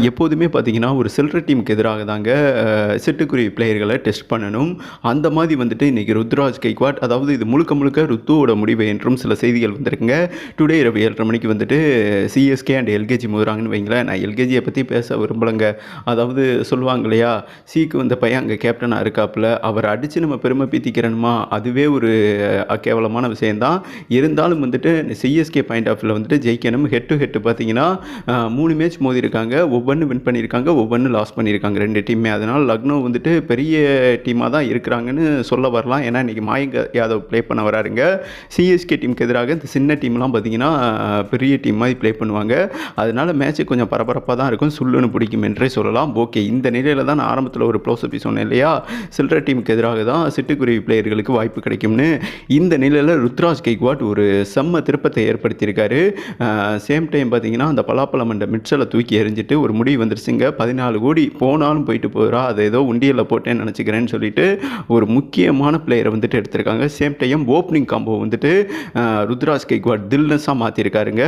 எப்போதுமே பார்த்தீங்கன்னா, ஒரு சில்லற டீமுக்கு எதிராக தாங்க சிட்டுக்குருவி பிளேயர்களை டெஸ்ட் பண்ணணும். அந்த மாதிரி வந்துட்டு இன்றைக்கி ருத்ராஜ் கெய்க்வாட் அதாவது இது முழுக்க முழுக்க ருத்துவோட முடிவு என்றும் சில செய்திகள் வந்திருக்குங்க. டுடே இரவு ஏழரை மணிக்கு வந்துட்டு சிஎஸ்கே அண்ட் எல்கேஜி மோதுறாங்கன்னு வைங்களேன். நான் எல்கேஜியை பற்றி பேச விரும்பலைங்க அதாவது சொல்லுவாங்க இல்லையா, சீக்கு வந்த பையன் அங்கே கேப்டனாக இருக்காப்புல. அவர் அடித்து நம்ம பெருமை பீத்திக்கிறணுமா, அதுவே ஒரு கேவலமான விஷயம் தான். இருந்தாலும் வந்துட்டு சிஎஸ்கே பாயிண்ட் ஆஃப் வியூவில் வந்துட்டு ஜெயிக்கணும். ஹெட் டு ஹெட் பார்த்தீங்கன்னா, அ 3 மேட்ச் மோதியிருக்காங்க. ஒவ்வொன்று வின் பண்ணியிருக்காங்க. ஒவ்வொன்று லாஸ் பண்ணியிருக்காங்க ரெண்டு டீமே அதனால் லக்னோ வந்துட்டு பெரிய டீமாக தான் இருக்கிறாங்கன்னு சொல்ல வரலாம். ஏன்னா, இன்றைக்கி மாயங்க யாதவ் ப்ளே பண்ண வராருங்க. சிஎஸ்கே டீமுக்கு எதிராக இந்த சின்ன டீம்லாம் பார்த்தீங்கன்னா, பெரிய டீம் மாதிரி ப்ளே பண்ணுவாங்க. அதனால் மேட்ச் கொஞ்சம் பரபரப்பாக தான் இருக்கும். சுல்லுன்னு பிடிக்கும் என்றே சொல்லலாம். ஓகே. இந்த நிலையில் தான் நான் ஆரம்பத்தில் ஒரு ப்ளோசப்பி சொன்னேன் இல்லையா, சில்ற டீமுக்கு எதிராக தான் சிட்டுக்குருவி பிளேயர்களுக்கு வாய்ப்பு கிடைக்கும்னு. இந்த நிலையில் ருத்ராஜ் கெய்க்வாட் ஒரு செம்ம திருப்பத்தை ஏற்படுத்தியிருக்காரு. சேம் டைம் பார்த்தீங்கன்னா, அந்த பலாப்பழம் என்ற மிட்சலை தூக்கி எறிஞ்சிட்டு ஒரு முடிவு வந்துருச்சுங்க. 14 கோடி போனாலும் போயிட்டு போகிறா அதை ஏதோ உண்டியலில் போட்டேன்னு நினச்சிக்கிறேன்னு சொல்லிட்டு, ஒரு முக்கியமான பிளேயரை வந்துட்டு எடுத்திருக்காங்க. சேம் டைம் ஓப்பனிங் காம்போ வந்துட்டு ருத்ராஜ் கெய்க்வாட் தில்னஸாக மாற்றிருக்காருங்க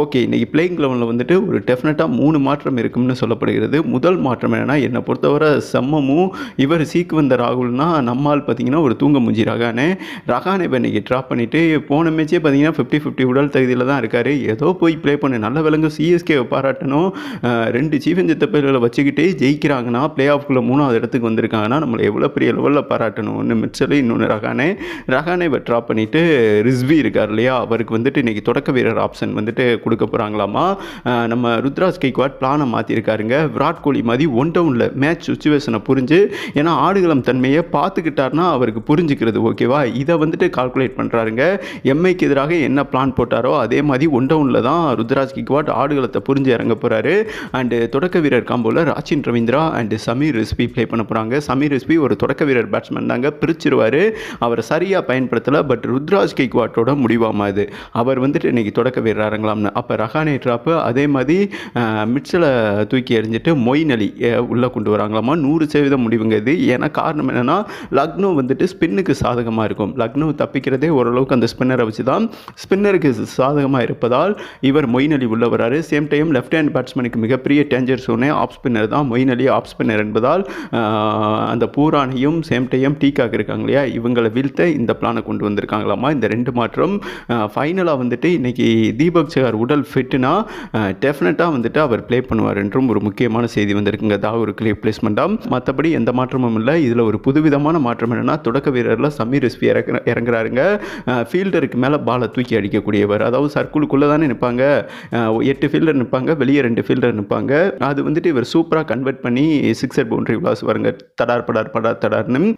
ஓகே. இன்றைக்கி பிளேயிங் 11ல வந்துட்டு ஒரு டெஃபினட்டாக மூணு மாற்றம் இருக்கும்னு சொல்லப்படுகிறது. முதல் மாற்றம் என்னென்னா என்னை பொறுத்தவரை செம்மமும் இவர் சீக்கு வந்த ராகுல்னா, நம்மால் பார்த்தீங்கன்னா, ஒரு தூங்க முடிஞ்சு ரகானே ரகானே இப்போ இன்றைக்கி ட்ராப் பண்ணிவிட்டு போன மேட்சே பார்த்தீங்கன்னா 50, 50 உடல் தகுதியில் தான் இருக்கார் ஏதோ போய் ப்ளே பண்ணு. நல்ல விலங்கு சிஎஸ்கே பாராட்டணும். ரெண்டு ரெண்டு சீஃப் இன்ஜின் தப்பைகள வச்சுக்கிட்டே ஜெயிக்கிறாங்கன்னா, பிளே ஆஃப்குள்ளே மூணாவது இடத்துக்கு வந்திருக்காங்கன்னா, நம்மளை எவ்வளோ பெரிய லெவலில் பாராட்டணும். ஒன்று மிச்சலு இன்னொன்று ரஹானே. ரஹானேவ ட்ராப் பண்ணிவிட்டு ரிஸ்வி இருக்கார் இல்லையா, அவருக்கு வந்துட்டு இன்றைக்கி தொடக்க வீரர் ஆப்ஷன் வந்துட்டு கொடுக்க போகிறாங்களாமா நம்ம ருத்ராஜ் கெய்க்வாட் பிளானை மாற்றிருக்காருங்க விராட் கோலி மாதிரி ஒன் டவுனில் மேட்ச் சுச்சுவேஷனை புரிஞ்சு ஏன்னா, ஆடுகளம் தன்மையை பார்த்துக்கிட்டார்னா, அவருக்கு புரிஞ்சுக்கிறது ஓகேவா. இதை வந்துட்டு கால்குலேட் பண்ணுறாருங்க எம்ஐக்கு எதிராக என்ன பிளான் போட்டாரோ, அதே மாதிரி ஒன் டவுனில் தான் ருத்ராஜ் கிக்வாட் ஆடுகளத்தை புரிஞ்சு இறங்க போகிறாரு அண்டு தொடக்க வீரர் காம்போவில் ராச்சின் ரவீந்திரா அண்ட் சமீர் ரிஸ்பி ப்ளே பண்ண போகிறாங்க சமீர் ரிஸ்பி ஒரு தொடக்க வீரர் பேட்ஸ்மேன் தாங்க. பிரிச்சிருவார் அவரை சரியாக பயன்படுத்தலை பட் ருத்ராஜ் கெய்க்வாட்டோட முடிவாமா இது. அவர் வந்துட்டு இன்னைக்கு தொடக்க வீரர் இறங்கலாம்னு. அப்போ ரஹானே ட்ராப்பு அதே மாதிரி மிட்சலை தூக்கி எறிஞ்சிட்டு மொயின் அலி உள்ளே கொண்டு வராங்களாமா. 100% முடிவுங்க இது. ஏன்னா காரணம் என்னென்னா லக்னோ வந்துட்டு ஸ்பின்னுக்கு சாதகமாக இருக்கும். லக்னோ தப்பிக்கிறதே ஓரளவுக்கு அந்த ஸ்பின்னரை வச்சு தான். ஸ்பின்னருக்கு சாதகமாக இருப்பதால், இவர் மொயின் அலி உள்ளே வராரு. சேம் டைம் லெஃப்ட் ஹேண்ட் பேட்ஸ்மேனுக்கு மிகப்பெரிய டேஞ்சர் ஜோனே ஆஃப் ஸ்பின்னர் தான். மொயின் அலி ஆஃப் ஸ்பின்னர் என்பதால், அந்த பூரானையும் சேம் டைம் இருக்காங்க இல்லையா, இவங்களை வீழ்த்த இந்த பிளானை கொண்டு வந்திருக்காங்களாமா. இந்த ரெண்டு மாற்றம். ஃபைனலாக வந்துட்டு இன்னைக்கு தீபக் சஹர் உடல் ஃபிட்னா, டெஃபினட்டாக வந்துட்டு அவர் ப்ளே பண்ணுவார் என்றும் ஒரு முக்கியமான செய்தி வந்திருக்குங்க. தாகூருக்கு ரீப்ளேஸ்மெண்ட்டா. மற்றபடி எந்த மாற்றமும் இல்லை இதில் ஒரு புதுவிதமான மாற்றம் என்னென்னா தொடக்க வீரரில் சமீர் ரிஸ்வி இறக்க இறங்குறாருங்க. ஃபீல்டருக்கு மேலே பாலை தூக்கி அடிக்கக்கூடியவர். அதாவது சர்க்குளுக்குள்ளே தானே நிற்பாங்க எட்டு ஃபீல்டர் நிற்பாங்க வெளியே ரெண்டு ஃபீல்டர் நிற்பாங்க அது வந்துட்டு இவர் சூப்பரா கன்வெர்ட் பண்ணி சிக்ஸர் பவுண்டரி விளாசுவாருங்க. தடார் படார் படார் தடார்னு